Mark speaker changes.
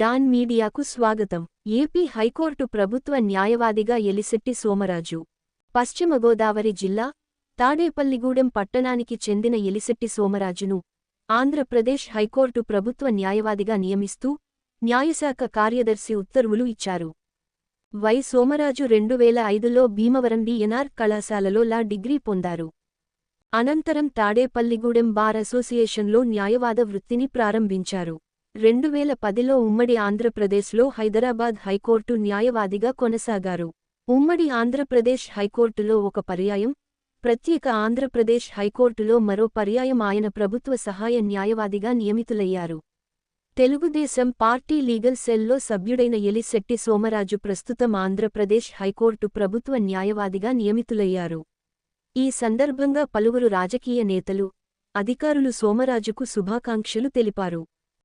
Speaker 1: Don మీడియాకు స్వాగతం. AP high court ప్రభుత్వ న్యాయవాదిగా ఎలిశెట్టి సోమరాజు. పశ్చిమ గోదావరి జిల్లా తాడేపల్లిగూడెం పట్టణానికి చెందిన ఎలిశెట్టి సోమరాజును ఆంధ్రప్రదేశ్ హైకోర్టు ప్రభుత్వ న్యాయవాదిగా నియమిస్తూ న్యాయశాఖ కార్యదర్శి ఉత్తర్వులు ఇచ్చారు. వై. సోమరాజు రెండు వేల ఐదులో భీమవరం డిఎన్ఆర్ కళాశాలలో లా డిగ్రీ పొందారు. అనంతరం తాడేపల్లిగూడెం బార్ అసోసియేషన్లో న్యాయవాద వృత్తిని ప్రారంభించారు. రెండు వేల పదిలో ఉమ్మడి ఆంధ్రప్రదేశ్లో హైదరాబాద్ హైకోర్టు న్యాయవాదిగా కొనసాగారు. ఉమ్మడి ఆంధ్రప్రదేశ్ హైకోర్టులో ఒక పర్యాయం ప్రత్యేక ఆంధ్రప్రదేశ్ హైకోర్టులో మరో పర్యాయం ఆయన ప్రభుత్వ సహాయ న్యాయవాదిగా నియమితులయ్యారు. తెలుగుదేశం పార్టీ లీగల్ సెల్లో సభ్యుడైన ఎలిశెట్టి సోమరాజు ప్రస్తుతం ఆంధ్రప్రదేశ్ హైకోర్టు ప్రభుత్వ న్యాయవాదిగా నియమితులయ్యారు. ఈ సందర్భంగా పలువురు రాజకీయ నేతలు అధికారులు సోమరాజుకు శుభాకాంక్షలు తెలిపారు.